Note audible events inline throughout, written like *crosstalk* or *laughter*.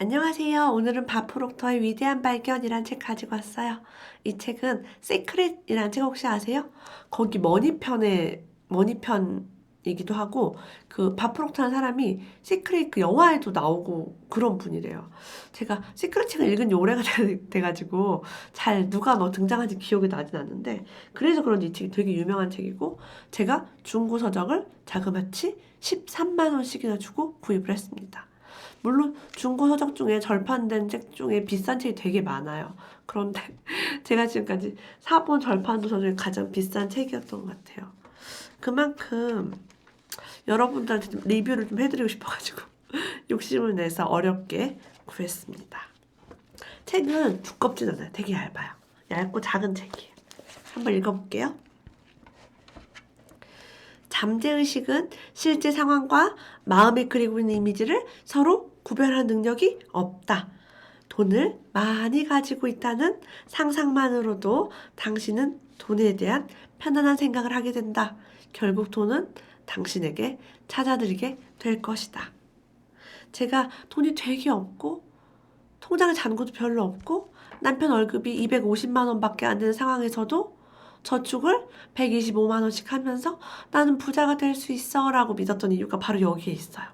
안녕하세요. 오늘은 바프록터의 위대한 발견이란 책 가지고 왔어요. 이 책은 세크릿이라는 책 혹시 아세요? 거기 머니편에 머니편이기도 하고 그 바프록터라는 사람이 시크릿 그 영화에도 나오고 그런 분이래요. 제가 시크릿 책을 읽은 지 오래가 돼- 돼가지고 잘 누가 뭐 등장한지 기억이 나진 않는데 그래서 그런지 이 책이 되게 유명한 책이고 제가 중고 서적을 자그마치 13만 원씩이나 주고 구입을 했습니다. 물론 중고 서적 중에 절판된 책 중에 비싼 책이 되게 많아요. 그런데 *laughs* 제가 지금까지 사본 절판 도서 중에 가장 비싼 책이었던 것 같아요. 그만큼 여러분들한테 좀 리뷰를 좀 해드리고 싶어가지고 *laughs* 욕심을 내서 어렵게 구했습니다. 책은 두껍진 않아요. 되게 얇아요. 얇고 작은 책이에요. 한번 읽어볼게요. 잠재의식은 실제 상황과 마음에 그리고 있는 이미지를 서로 구별하는 능력이 없다. 돈을 많이 가지고 있다는 상상만으로도 당신은 돈에 대한 편안한 생각을 하게 된다. 결국 돈은 당신에게 찾아들이게 될 것이다. 제가 돈이 되게 없고 통장에 잔고도 별로 없고 남편 월급이 250만 원밖에 안 되는 상황에서도 저축을 125만 원씩 하면서 나는 부자가 될 수 있어라고 믿었던 이유가 바로 여기에 있어요.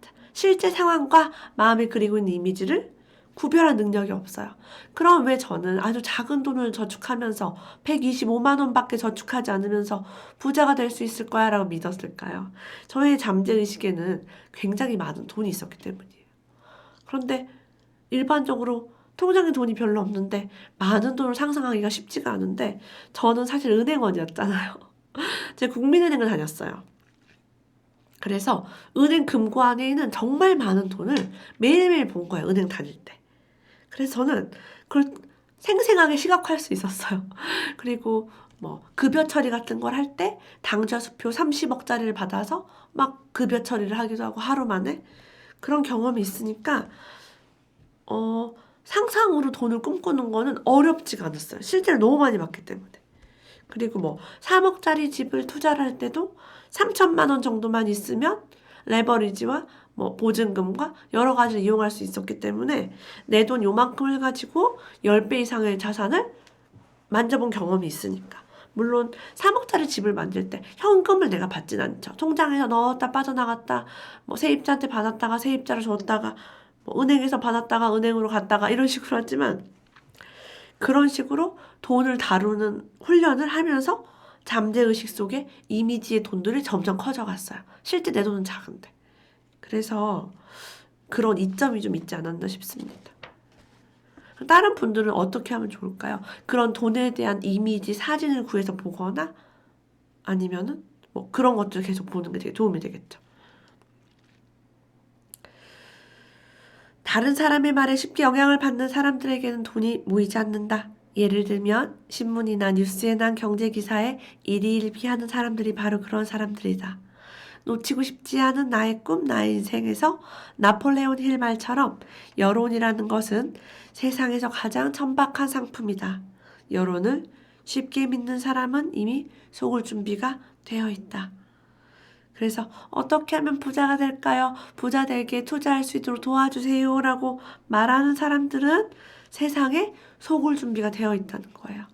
자, 실제 상황과 마음에 그리고 있는 이미지를 구별할 능력이 없어요. 그럼 왜 저는 아주 작은 돈을 저축하면서 125만 원밖에 저축하지 않으면서 부자가 될 수 있을 거야 라고 믿었을까요? 저의 잠재 의식에는 굉장히 많은 돈이 있었기 때문이에요. 그런데 일반적으로 통장에 돈이 별로 없는데 많은 돈을 상상하기가 쉽지가 않은데 저는 사실 은행원이었잖아요. *laughs* 제가 국민은행을 다녔어요. 그래서 은행 금고 안에 있는 정말 많은 돈을 매일매일 본 거예요. 은행 다닐 때. 그래서 저는 그걸 생생하게 시각화할 수 있었어요. *laughs* 그리고 뭐 급여 처리 같은 걸 할 때 당좌 수표 30억짜리를 받아서 막 급여 처리를 하기도 하고 하루 만에 그런 경험이 있으니까 어 상상으로 돈을 꿈꾸는 거는 어렵지가 않았어요. 실제로 너무 많이 봤기 때문에. 그리고 뭐 3억짜리 집을 투자를 할 때도 3천만 원 정도만 있으면 레버리지와 뭐 보증금과 여러 가지를 이용할 수 있었기 때문에 내 돈 요만큼을 가지고 10배 이상의 자산을 만져본 경험이 있으니까. 물론 3억짜리 집을 만들 때 현금을 내가 받진 않죠. 통장에서 넣었다 빠져나갔다 뭐 세입자한테 받았다가 세입자를 줬다가 뭐 은행에서 받았다가 은행으로 갔다가 이런 식으로 하지만 그런 식으로 돈을 다루는 훈련을 하면서 잠재의식 속에 이미지의 돈들이 점점 커져갔어요. 실제 내 돈은 작은데. 그래서 그런 이점이 좀 있지 않았나 싶습니다. 다른 분들은 어떻게 하면 좋을까요? 그런 돈에 대한 이미지 사진을 구해서 보거나 아니면은 뭐 그런 것들을 계속 보는 게 되게 도움이 되겠죠. 다른 사람의 말에 쉽게 영향을 받는 사람들에게는 돈이 모이지 않는다. 예를 들면 신문이나 뉴스에 난 경제 기사에 일희일비하는 사람들이 바로 그런 사람들이다. 놓치고 싶지 않은 나의 꿈, 나의 인생에서 나폴레온 힐 말처럼 여론이라는 것은 세상에서 가장 천박한 상품이다. 여론을 쉽게 믿는 사람은 이미 속을 준비가 되어 있다. 그래서 어떻게 하면 부자가 될까요? 부자 되게 투자할 수 있도록 도와주세요. 라고 말하는 사람들은 세상에 속을 준비가 되어 있다는 거예요.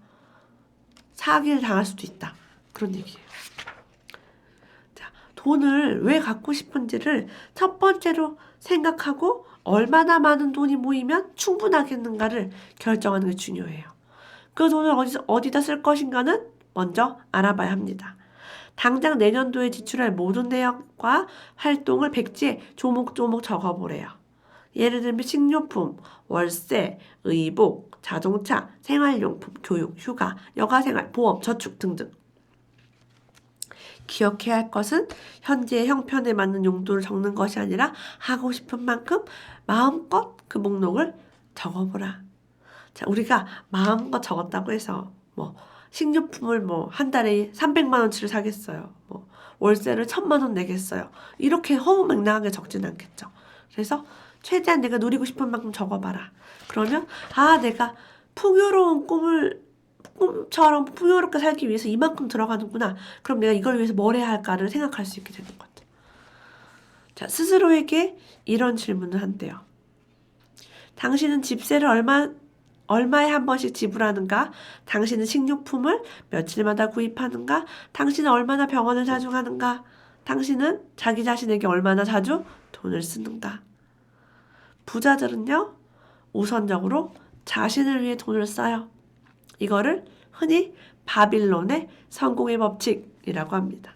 사기를 당할 수도 있다. 그런 얘기예요. 자, 돈을 왜 갖고 싶은지를 첫 번째로 생각하고 얼마나 많은 돈이 모이면 충분하겠는가를 결정하는 게 중요해요. 그 돈을 어디서, 어디다 쓸 것인가는 먼저 알아봐야 합니다. 당장 내년도에 지출할 모든 내역과 활동을 백지에 조목조목 적어보래요. 예를 들면 식료품, 월세, 의복, 자동차, 생활용품, 교육, 휴가, 여가생활, 보험, 저축 등등. 기억해야 할 것은 현재의 형편에 맞는 용도를 적는 것이 아니라 하고 싶은 만큼 마음껏 그 목록을 적어보라. 자, 우리가 마음껏 적었다고 해서 뭐 식료품을 뭐 한 달에 300만 원치를 사겠어요. 뭐 월세를 1000만 원 내겠어요. 이렇게 허무맹랑하게 적진 않겠죠. 그래서 최대한 내가 누리고 싶은 만큼 적어봐라. 그러면 아 내가 풍요로운 꿈을 꿈처럼 풍요롭게 살기 위해서 이만큼 들어가는구나. 그럼 내가 이걸 위해서 뭘 해야 할까를 생각할 수 있게 되는 거죠. 자 스스로에게 이런 질문을 한대요. 당신은 집세를 얼마 얼마에 한 번씩 지불하는가? 당신은 식료품을 며칠마다 구입하는가? 당신은 얼마나 병원을 자주 가는가? 당신은 자기 자신에게 얼마나 자주 돈을 쓰는가? 부자들은요, 우선적으로 자신을 위해 돈을 써요. 이거를 흔히 바빌론의 성공의 법칙이라고 합니다.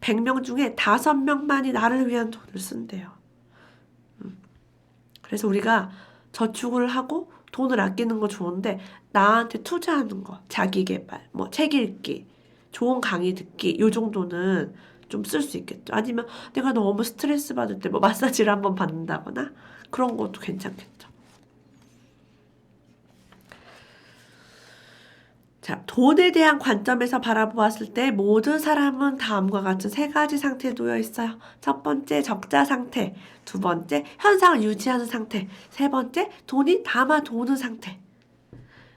100명 중에 5명만이 나를 위한 돈을 쓴대요. 음. 그래서 우리가 저축을 하고 돈을 아끼는 거 좋은데 나한테 투자하는 거, 자기 개발, 뭐 책 읽기, 좋은 강의 듣기 요 정도는 좀 쓸 수 있겠죠. 아니면 내가 너무 스트레스 받을 때 뭐 마사지를 한번 받는다거나 그런 것도 괜찮겠죠. 자, 돈에 대한 관점에서 바라보았을 때 모든 사람은 다음과 같은 세 가지 상태에 놓여 있어요. 첫 번째, 적자 상태. 두 번째, 현상을 유지하는 상태. 세 번째, 돈이 담아 도는 상태.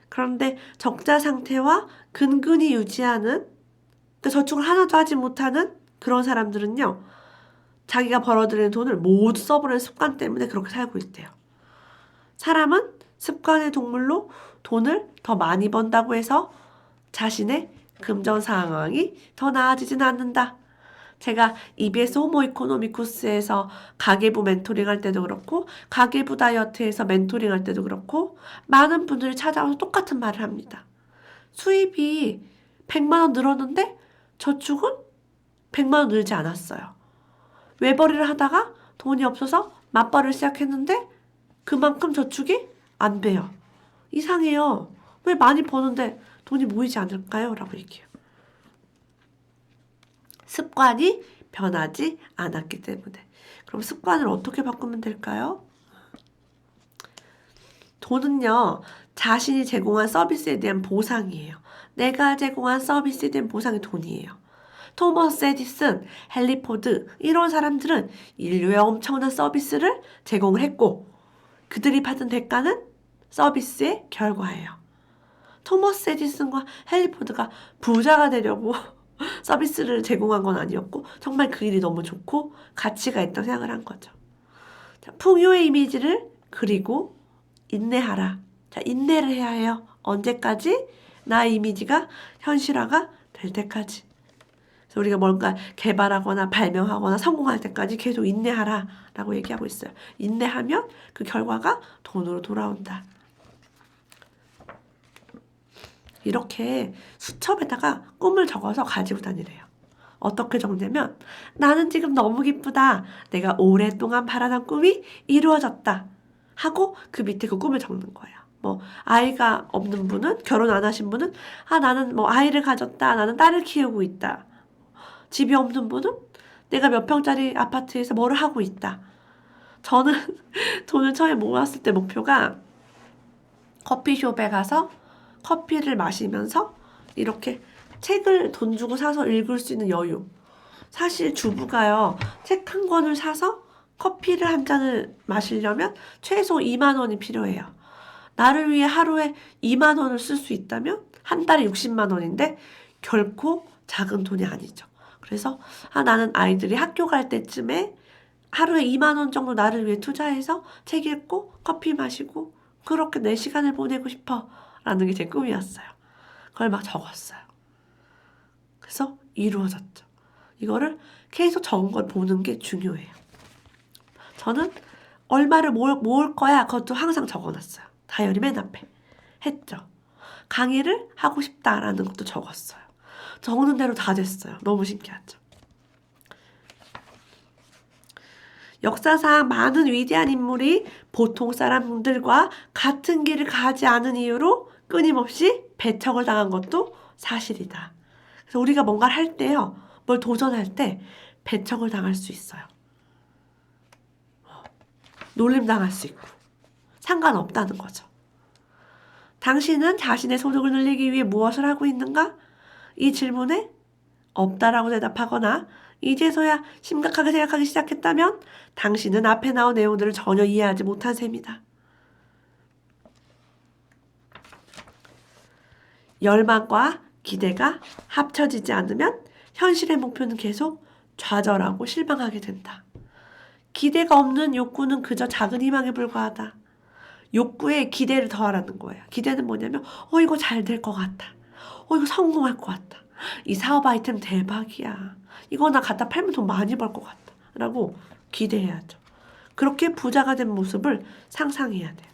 그런데 적자 상태와 근근히 유지하는, 그러니까 저축을 하나도 하지 못하는 그런 사람들은요, 자기가 벌어들이는 돈을 모두 써버리는 습관 때문에 그렇게 살고 있대요. 사람은 습관의 동물로 돈을 더 많이 번다고 해서 자신의 금전 상황이 더 나아지진 않는다. 제가 EBS 호모 이코노미쿠스에서 가계부 멘토링 할 때도 그렇고 가계부 다이어트에서 멘토링 할 때도 그렇고 많은 분들이 찾아와서 똑같은 말을 합니다. 수입이 100만 원 늘었는데 저축은 100만 원 늘지 않았어요. 외벌이를 하다가 돈이 없어서 맞벌이를 시작했는데 그만큼 저축이 안 돼요. 이상해요. 왜 많이 버는데 돈이 모이지 않을까요? 라고 얘기해요. 습관이 변하지 않았기 때문에. 그럼 습관을 어떻게 바꾸면 될까요? 돈은요, 자신이 제공한 서비스에 대한 보상이에요. 내가 제공한 서비스에 대한 보상이 돈이에요. 토머스 에디슨, 헨리 포드, 이런 사람들은 인류에 엄청난 서비스를 제공을 했고, 그들이 받은 대가는 서비스의 결과예요. 토머스 에디슨과 헨리포드가 부자가 되려고 *laughs* 서비스를 제공한 건 아니었고 정말 그 일이 너무 좋고 가치가 있다고 생각을 한 거죠. 자, 풍요의 이미지를 그리고 인내하라. 자, 인내를 해야 해요. 언제까지? 나의 이미지가 현실화가 될 때까지. 그래서 우리가 뭔가 개발하거나 발명하거나 성공할 때까지 계속 인내하라 라고 얘기하고 있어요. 인내하면 그 결과가 돈으로 돌아온다. 이렇게 수첩에다가 꿈을 적어서 가지고 다니래요. 어떻게 적냐면 나는 지금 너무 기쁘다. 내가 오랫동안 바라던 꿈이 이루어졌다. 하고 그 밑에 그 꿈을 적는 거예요. 뭐 아이가 없는 분은 결혼 안 하신 분은 아 나는 뭐 아이를 가졌다. 나는 딸을 키우고 있다. 집이 없는 분은 내가 몇 평짜리 아파트에서 뭐를 하고 있다. 저는 *laughs* 돈을 처음에 모았을 때 목표가 커피숍에 가서 커피를 마시면서 이렇게 책을 돈 주고 사서 읽을 수 있는 여유. 사실 주부가요, 책 한 권을 사서 커피를 한 잔을 마시려면 최소 2만 원이 필요해요. 나를 위해 하루에 2만 원을 쓸 수 있다면 한 달에 60만 원인데 결코 작은 돈이 아니죠. 그래서 아, 나는 아이들이 학교 갈 때쯤에 하루에 2만 원 정도 나를 위해 투자해서 책 읽고 커피 마시고 그렇게 내 시간을 보내고 싶어. 라는 게 제 꿈이었어요. 그걸 막 적었어요. 그래서 이루어졌죠. 이거를 계속 적은 걸 보는 게 중요해요. 저는 얼마를 모을, 모을 거야 그것도 항상 적어놨어요. 다이어리 맨 앞에 했죠. 강의를 하고 싶다라는 것도 적었어요. 적는 대로 다 됐어요. 너무 신기하죠. 역사상 많은 위대한 인물이 보통 사람들과 같은 길을 가지 않은 이유로 끊임없이 배척을 당한 것도 사실이다. 그래서 우리가 뭔가를 할 때요, 뭘 도전할 때 배척을 당할 수 있어요. 놀림 당할 수 있고 상관없다는 거죠. 당신은 자신의 소득을 늘리기 위해 무엇을 하고 있는가? 이 질문에 없다라고 대답하거나 이제서야 심각하게 생각하기 시작했다면 당신은 앞에 나온 내용들을 전혀 이해하지 못한 셈이다. 열망과 기대가 합쳐지지 않으면 현실의 목표는 계속 좌절하고 실망하게 된다. 기대가 없는 욕구는 그저 작은 희망에 불과하다. 욕구에 기대를 더하라는 거예요. 기대는 뭐냐면, 어, 이거 잘 될 것 같다. 어, 이거 성공할 것 같다. 이 사업 아이템 대박이야. 이거 나 갖다 팔면 돈 많이 벌 것 같다. 라고 기대해야죠. 그렇게 부자가 된 모습을 상상해야 돼요.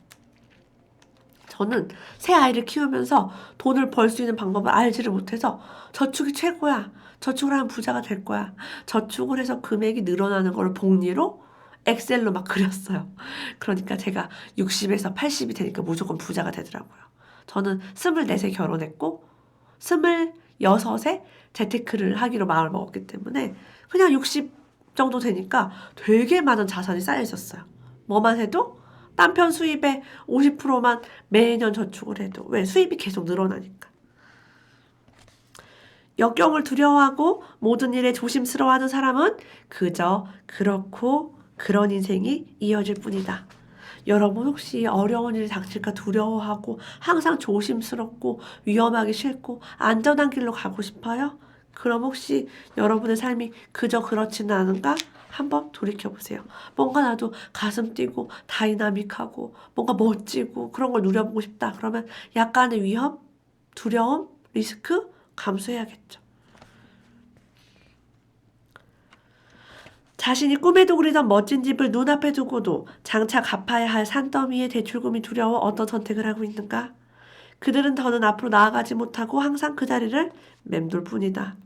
저는 새 아이를 키우면서 돈을 벌 수 있는 방법을 알지를 못해서 저축이 최고야. 저축을 하면 부자가 될 거야. 저축을 해서 금액이 늘어나는 걸 복리로 엑셀로 막 그렸어요. 그러니까 제가 60에서 80이 되니까 무조건 부자가 되더라고요. 저는 24세 결혼했고 26에 재테크를 하기로 마음을 먹었기 때문에 그냥 60 정도 되니까 되게 많은 자산이 쌓여 있었어요. 뭐만 해도 남편 수입의 50%만 매년 저축을 해도 왜 수입이 계속 늘어나니까. 역경을 두려워하고 모든 일에 조심스러워하는 사람은 그저 그렇고 그런 인생이 이어질 뿐이다. 여러분 혹시 어려운 일이 닥칠까 두려워하고 항상 조심스럽고 위험하기 싫고 안전한 길로 가고 싶어요? 그럼 혹시 여러분의 삶이 그저 그렇지는 않은가? 한번 돌이켜 보세요. 뭔가 나도 가슴 뛰고 다이나믹하고 뭔가 멋지고 그런 걸 누려보고 싶다. 그러면 약간의 위험, 두려움, 리스크 감수해야겠죠. 자신이 꿈에도 그리던 멋진 집을 눈앞에 두고도 장차 갚아야 할 산더미의 대출금이 두려워 어떤 선택을 하고 있는가? 그들은 더는 앞으로 나아가지 못하고 항상 그 자리를 맴돌 뿐이다.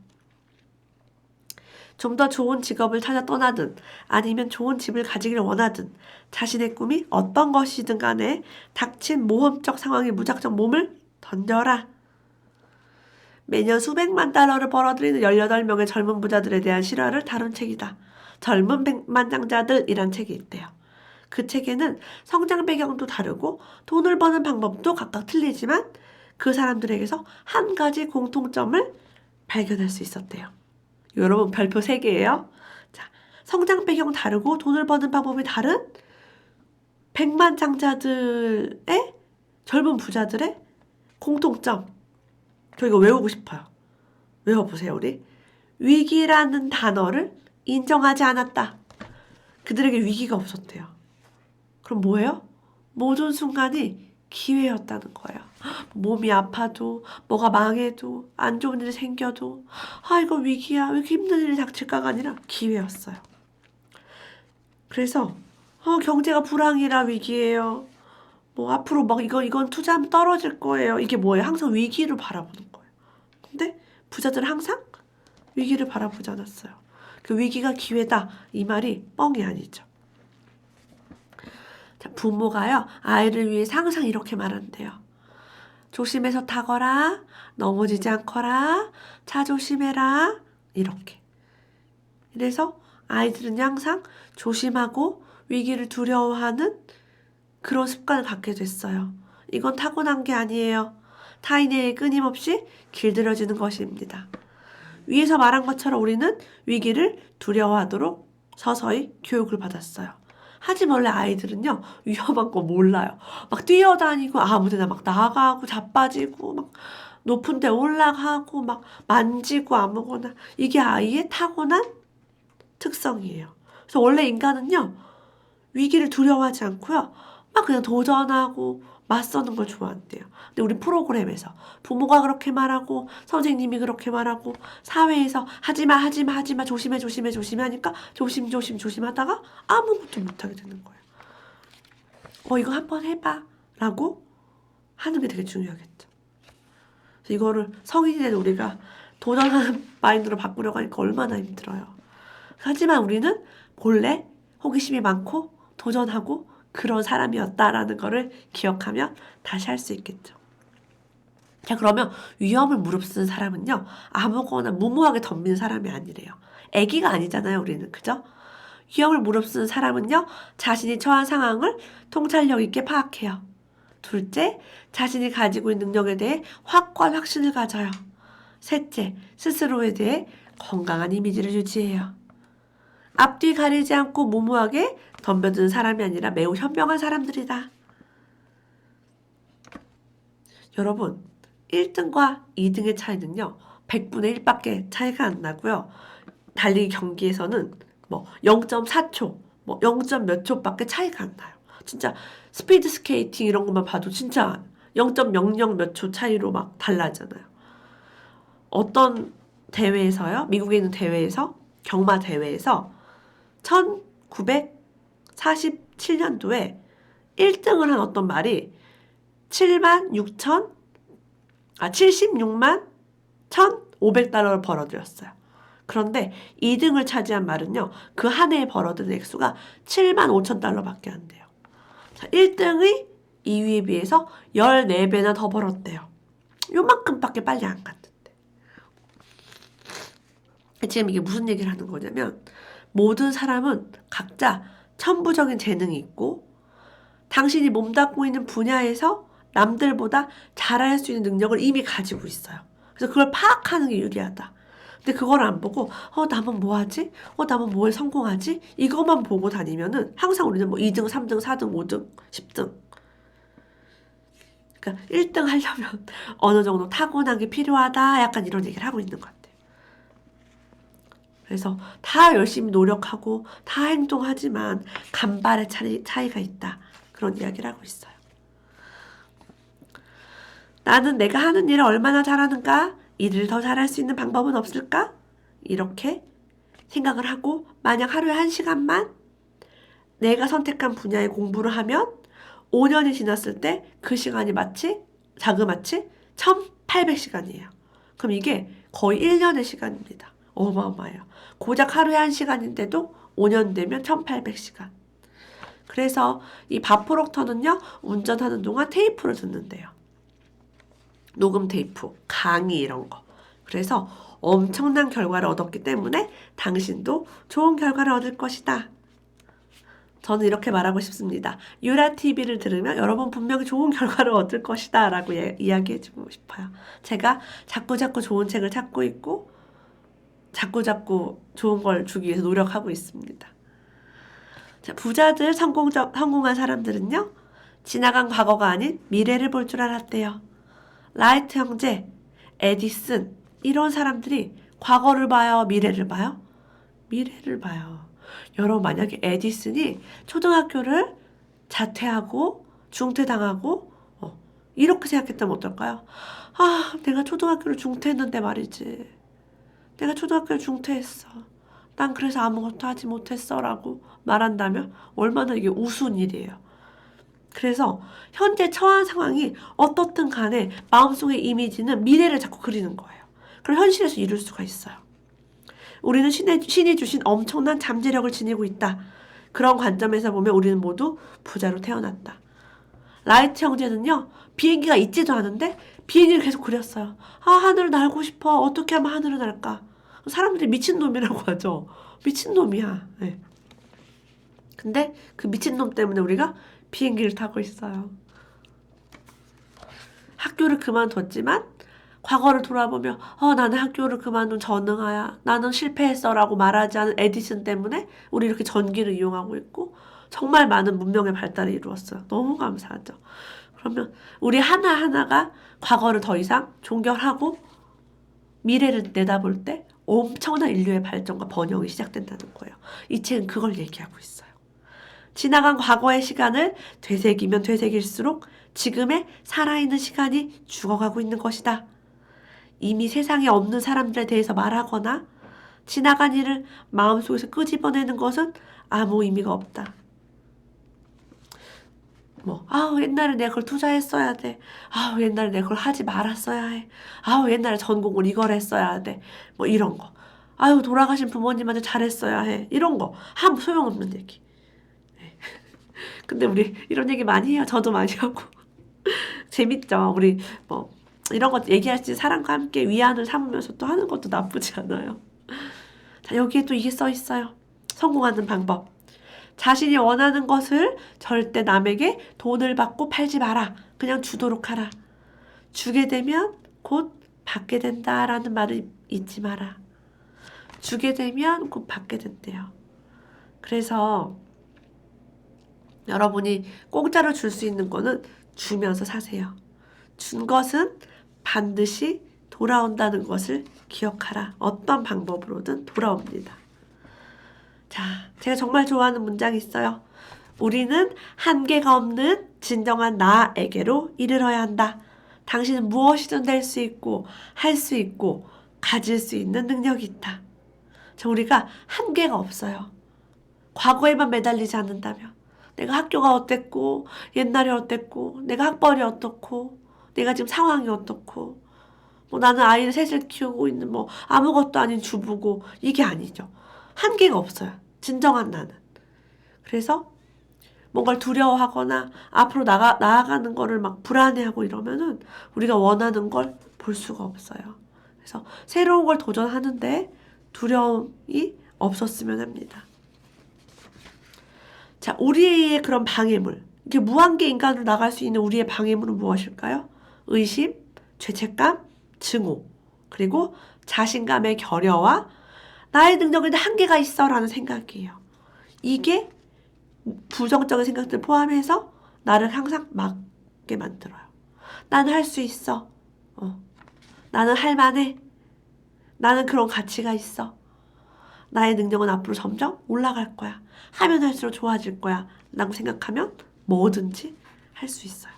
좀 더 좋은 직업을 찾아 떠나든 아니면 좋은 집을 가지길 원하든 자신의 꿈이 어떤 것이든 간에 닥친 모험적 상황에 무작정 몸을 던져라. 매년 수백만 달러를 벌어들이는 18명의 젊은 부자들에 대한 실화를 다룬 책이다. 젊은 백만장자들이란 책이 있대요. 그 책에는 성장 배경도 다르고 돈을 버는 방법도 각각 틀리지만 그 사람들에게서 한 가지 공통점을 발견할 수 있었대요. 여러분 별표 3개예요. 자, 성장 배경 다르고 돈을 버는 방법이 다른 백만 장자들의 젊은 부자들의 공통점. 저 이거 외우고 싶어요. 외워보세요, 우리. 위기라는 단어를 인정하지 않았다. 그들에게 위기가 없었대요. 그럼 뭐예요? 모든 순간이 기회였다는 거예요. 몸이 아파도, 뭐가 망해도, 안 좋은 일이 생겨도, 아, 이거 위기야. 왜 이렇게 힘든 일이 닥칠까가 아니라 기회였어요. 그래서, 어, 경제가 불황이라 위기예요. 뭐, 앞으로 막 이건, 이건 투자하면 떨어질 거예요. 이게 뭐예요? 항상 위기를 바라보는 거예요. 근데 부자들은 항상 위기를 바라보지 않았어요. 그 위기가 기회다. 이 말이 뻥이 아니죠. 자, 부모가요, 아이를 위해서 항상 이렇게 말한대요. 조심해서 타거라, 넘어지지 않거라, 차 조심해라, 이렇게. 그래서 아이들은 항상 조심하고 위기를 두려워하는 그런 습관을 갖게 됐어요. 이건 타고난 게 아니에요. 타인에게 끊임없이 길들여지는 것입니다. 위에서 말한 것처럼 우리는 위기를 두려워하도록 서서히 교육을 받았어요. 하지만 원래 아이들은요, 위험한 거 몰라요. 막 뛰어다니고 아무 데나 막 나가고 자빠지고 막 높은 데 올라가고 막 만지고 아무거나. 이게 아이의 타고난 특성이에요. 그래서 원래 인간은요, 위기를 두려워하지 않고요, 막 그냥 도전하고 맞서는 걸 좋아한대요. 근데 우리 프로그램에서 부모가 그렇게 말하고 선생님이 그렇게 말하고 사회에서 하지마 하지마 하지마 조심해 조심해 조심해 하니까 조심 조심 조심하다가 아무것도 못하게 되는 거예요. 어 이거 한번 해봐 라고 하는 게 되게 중요하겠죠. 이거를 성인이 된 우리가 도전하는 *laughs* 마인드로 바꾸려고 하니까 얼마나 힘들어요. 하지만 우리는 본래 호기심이 많고 도전하고 그런 사람이었다라는 거를 기억하면 다시 할 수 있겠죠. 자, 그러면 위험을 무릅쓰는 사람은요, 아무거나 무모하게 덤비는 사람이 아니래요. 애기가 아니잖아요, 우리는. 그죠? 위험을 무릅쓰는 사람은요, 자신이 처한 상황을 통찰력 있게 파악해요. 둘째, 자신이 가지고 있는 능력에 대해 확고한 확신을 가져요. 셋째, 스스로에 대해 건강한 이미지를 유지해요. 앞뒤 가리지 않고 무모하게 덤벼드는 사람이 아니라 매우 현명한 사람들이다. 여러분, 1등과 2등의 차이는요, 100분의 1밖에 차이가 안 나고요. 달리기 경기에서는 뭐 0.4초, 뭐 0. 몇 초밖에 차이가 안 나요. 진짜 스피드 스케이팅 이런 것만 봐도 진짜 0.00 몇 초 차이로 막 달라지잖아요. 어떤 대회에서요? 미국에 있는 대회에서 경마 대회에서 1947년도에 1등을 한 어떤 말이 7만 6천 아 76만 1,500달러를 벌어들였어요. 그런데 2등을 차지한 말은요. 그 한 해에 벌어들인 액수가 7만 5천 달러밖에 안 돼요. 자, 1등의 2위에 비해서 14배나 더 벌었대요. 요만큼밖에 빨리 안 갔는데. 지금 이게 무슨 얘기를 하는 거냐면 모든 사람은 각자 천부적인 재능이 있고 당신이 몸담고 있는 분야에서 남들보다 잘할 수 있는 능력을 이미 가지고 있어요. 그래서 그걸 파악하는 게 유리하다. 근데 그걸 안 보고 어 남은 뭐 하지? 어 남은 뭘 성공하지? 이것만 보고 다니면은 항상 우리는 뭐 2등, 3등, 4등, 5등, 10등. 그러니까 1등 하려면 *laughs* 어느 정도 타고난 게 필요하다. 약간 이런 얘기를 하고 있는 것 같아요. 그래서 다 열심히 노력하고 다 행동하지만 간발의 차이, 차이가 있다. 그런 이야기를 하고 있어요. 나는 내가 하는 일을 얼마나 잘하는가? 일을 더 잘할 수 있는 방법은 없을까? 이렇게 생각을 하고 만약 하루에 한 시간만 내가 선택한 분야의 공부를 하면 5년이 지났을 때 그 시간이 마치 자그마치 1800시간이에요. 그럼 이게 거의 1년의 시간입니다. 어마어마해요. 고작 하루에 한 시간인데도 5년 되면 1800시간. 그래서 이 바프록터는요, 운전하는 동안 테이프를 듣는데요. 녹음 테이프, 강의 이런 거. 그래서 엄청난 결과를 얻었기 때문에 당신도 좋은 결과를 얻을 것이다. 저는 이렇게 말하고 싶습니다. 유라 TV를 들으면 여러분 분명히 좋은 결과를 얻을 것이다. 라고 예, 이야기해주고 싶어요. 제가 자꾸자꾸 좋은 책을 찾고 있고, 자꾸자꾸 좋은 걸 주기 위해서 노력하고 있습니다. 자, 부자들, 성공적, 성공한 사람들은요, 지나간 과거가 아닌 미래를 볼 줄 알았대요. 라이트 형제, 에디슨, 이런 사람들이 과거를 봐요, 미래를 봐요? 미래를 봐요. 여러분, 만약에 에디슨이 초등학교를 자퇴하고 중퇴당하고, 어, 이렇게 생각했다면 어떨까요? 아, 내가 초등학교를 중퇴했는데 말이지. 내가 초등학교를 중퇴했어. 난 그래서 아무것도 하지 못했어. 라고 말한다면 얼마나 이게 우스운 일이에요. 그래서 현재 처한 상황이 어떻든 간에 마음속의 이미지는 미래를 자꾸 그리는 거예요. 그럼 현실에서 이룰 수가 있어요. 우리는 신의, 신이 주신 엄청난 잠재력을 지니고 있다. 그런 관점에서 보면 우리는 모두 부자로 태어났다. 라이트 형제는요, 비행기가 있지도 않은데 비행기를 계속 그렸어요. 아, 하늘을 날고 싶어. 어떻게 하면 하늘을 날까? 사람들이 미친놈이라고 *laughs* 하죠. 미친놈이야. 네. 근데 그 미친놈 때문에 우리가 비행기를 타고 있어요. 학교를 그만뒀지만 과거를 돌아보며 어 나는 학교를 그만둔 전능아야 나는 실패했어라고 말하지 않은 에디슨 때문에 우리 이렇게 전기를 이용하고 있고 정말 많은 문명의 발달을 이루었어요. 너무 감사하죠. 그러면 우리 하나하나가 과거를 더 이상 종결하고 미래를 내다볼 때 엄청난 인류의 발전과 번영이 시작된다는 거예요. 이 책은 그걸 얘기하고 있어요. 지나간 과거의 시간을 되새기면 되새길수록 지금의 살아있는 시간이 죽어가고 있는 것이다. 이미 세상에 없는 사람들에 대해서 말하거나 지나간 일을 마음속에서 끄집어내는 것은 아무 의미가 없다. 뭐, 아우, 옛날에 내가 그걸 투자했어야 돼. 아우, 옛날에 내가 그걸 하지 말았어야 해. 아우, 옛날에 전공을 이걸 했어야 돼. 뭐, 이런 거. 아유, 돌아가신 부모님한테 잘했어야 해. 이런 거. 아무 소용없는 얘기. 네. *laughs* 근데 우리 이런 얘기 많이 해요. 저도 많이 하고. *laughs* 재밌죠. 우리 뭐, 이런 것 얘기할 때 사람과 함께 위안을 삼으면서 또 하는 것도 나쁘지 않아요. 자, 여기에 또 이게 써 있어요. 성공하는 방법. 자신이 원하는 것을 절대 남에게 돈을 받고 팔지 마라. 그냥 주도록 하라. 주게 되면 곧 받게 된다라는 말을 잊지 마라. 주게 되면 곧 받게 된대요. 그래서 여러분이 공짜로 줄 수 있는 거는 주면서 사세요. 준 것은 반드시 돌아온다는 것을 기억하라. 어떤 방법으로든 돌아옵니다. 자, 제가 정말 좋아하는 문장이 있어요. 우리는 한계가 없는 진정한 나에게로 이르러야 한다. 당신은 무엇이든 될 수 있고, 할 수 있고, 가질 수 있는 능력이 있다. 저 우리가 한계가 없어요. 과거에만 매달리지 않는다면. 내가 학교가 어땠고, 옛날에 어땠고, 내가 학벌이 어떻고, 내가 지금 상황이 어떻고, 뭐 나는 아이를 셋을 키우고 있는 뭐 아무것도 아닌 주부고, 이게 아니죠. 한계가 없어요. 진정한 나는. 그래서 뭔가를 두려워하거나 앞으로 나가, 나아가는 거를 막 불안해하고 이러면은 우리가 원하는 걸 볼 수가 없어요. 그래서 새로운 걸 도전하는데 두려움이 없었으면 합니다. 자, 우리의 그런 방해물. 이게 무한계 인간으로 나갈 수 있는 우리의 방해물은 무엇일까요? 의심, 죄책감, 증오, 그리고 자신감의 결여와 나의 능력에는 한계가 있어 라는 생각이에요. 이게 부정적인 생각들 포함해서 나를 항상 막게 만들어요. 나는 할 수 있어. 어. 나는 할 만해. 나는 그런 가치가 있어. 나의 능력은 앞으로 점점 올라갈 거야. 하면 할수록 좋아질 거야. 라고 생각하면 뭐든지 할 수 있어요.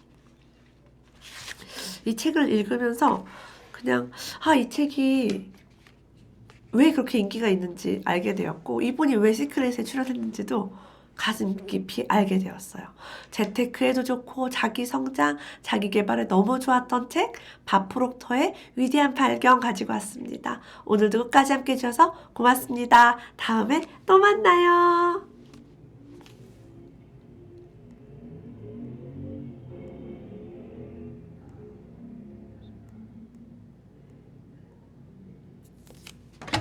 이 책을 읽으면서 그냥, 아, 이 책이 왜 그렇게 인기가 있는지 알게 되었고, 이분이 왜 시크릿에 출연했는지도 가슴 깊이 알게 되었어요. 재테크에도 좋고 자기 성장, 자기 개발에 너무 좋았던 책 바프록터의 위대한 발견 가지고 왔습니다. 오늘도 끝까지 함께 해주셔서 고맙습니다. 다음에 또 만나요.